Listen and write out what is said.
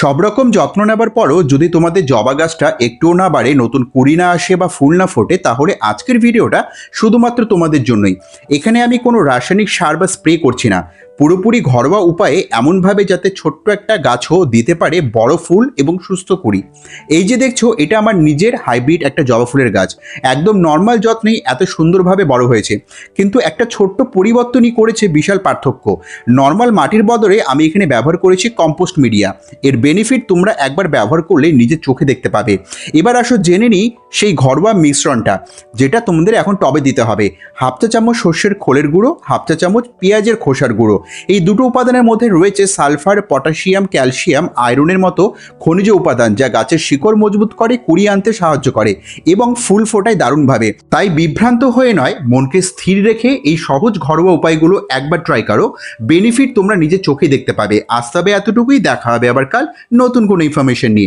সব রকম যত্ন নেবার পরও যদি তোমাদের জবা গাছটা একটুও না বাড়ে, নতুন কুড়ি না আসে বা ফুল না ফোটে, তাহলে আজকের ভিডিওটা শুধুমাত্র তোমাদের জন্যই। এখানে আমি কোনো রাসায়নিক সার বা স্প্রে করছি না। পুরোপুরি ঘরোয়া উপায়ে এমনভাবে যাতে ছোট্ট একটা গাছও দিতে পারে বড় ফুল এবং সুস্থ কুড়ি। এই যে দেখছ, এটা আমার নিজের হাইব্রিড একটা জবা ফুলের গাছ। একদম নর্মাল যত্নেই এত সুন্দরভাবে বড় হয়েছে। কিন্তু একটা ছোট্ট পরিবর্তনই করেছে বিশাল পার্থক্য। নর্মাল মাটির বদলে আমি এখানে ব্যবহার করেছি কম্পোস্ট মিডিয়া এর বেনিফিট তোমরা একবার ব্যবহার করলে নিজের চোখে দেখতে পাবে। এবার আসো জেনে নিই সেই ঘরোয়া মিশ্রণটা, যেটা তোমাদের এখন টবে দিতে হবে। হাফ চা চামচ সর্ষের খোলের গুঁড়ো, হাফ চা চামচ পেঁয়াজের খোসার গুঁড়ো। এই দুটো উপাদানের মধ্যে রয়েছে সালফার, পটাশিয়াম, ক্যালসিয়াম, আয়রনের মতো খনিজ উপাদান যা গাছের শিকড় মজবুত করে, কুড়িয়ে আনতে সাহায্য করে এবং ফুল ফোটায় দারুণভাবে। তাই বিভ্রান্ত হয়ে নয়, মনকে স্থির রেখে এই সহজ ঘরোয়া উপায়গুলো একবার ট্রাই করো। বেনিফিট তোমরা নিজের চোখে দেখতে পাবে। আজ তবে এতটুকুই, দেখা হবে আবার কাল নতুন কোনো ইনফরমেশন নিয়ে।